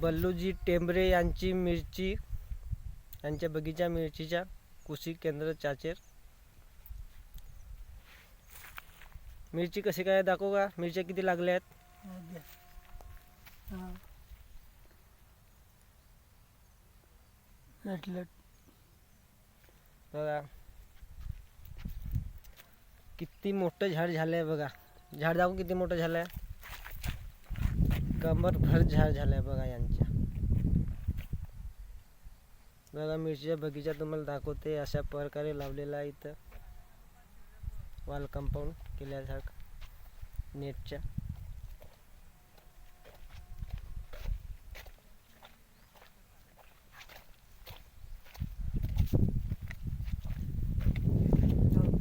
बल्लूजी टेंबरे यांची मिरची यांच्या बगीचा मिरचीच्या कृषी केंद्र चाचेर. मिरची कशी काय दाखवू का? मिरच्या किती लागल्या आहेत? बघा. किती मोठं झाड झालंय बघा. झाड दाखवू किती मोठं झालंय कमरभर झाड झालंय बघा यांच्या. बघा मिरचीच्या बगीचा तुम्हाला दाखवते अशा प्रकारे लावलेला आहे इथं. वाल कंपाऊंड केल्यासारखं नेटच्या.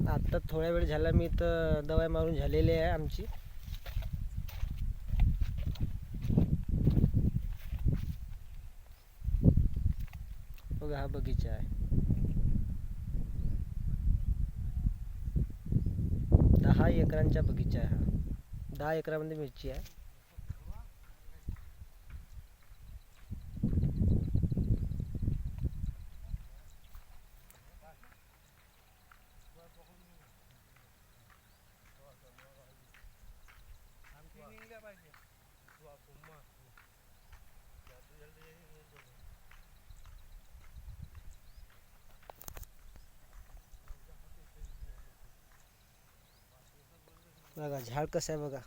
आता थोड्या वेळ झाला मी तर दवाई मारून झालेली आहे आमची. बघा हा बगीचा आहे दहा एकरांचा बगीचा आहे हा. दहा मिरची आहे. बघा, झाड कसं आहे बघा.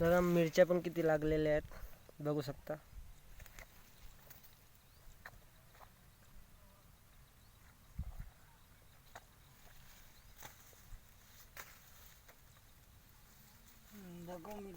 बघा मिरच्या पण किती लागलेल्या आहेत? बघू शकता. दाखव मी